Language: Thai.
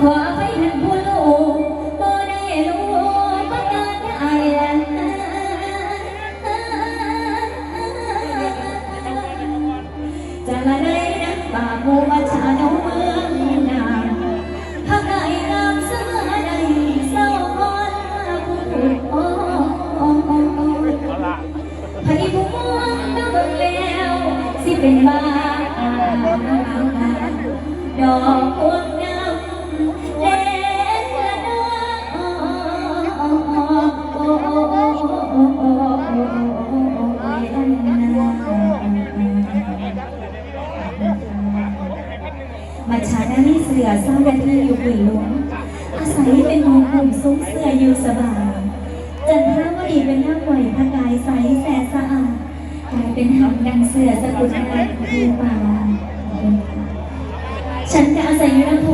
ขวาไปทางผู้ลูกบ่ได้รู้ว่าการได้แล้จะละได้นป่าบูว่าชาโนเมืองนามหากได้ำสื้ใดเศร้าคนผู้ถูกโอ้ดผู้ม่งเบิ่งแล้วสิเป็นบ้าดอกพวง มาชาหน้าที่เสือซ่อนนาทีอยู่ปีหลวงอาศัยเป็นหมอกลุ่มซุ้มเสืออยู่สบายจันทาวดีเป็นหน้าไหวพระกายใสแสนสะอาดกลายเป็นหำดังเสือสกุลนาคือป่าฉันจะอาศัยอยู่ลำ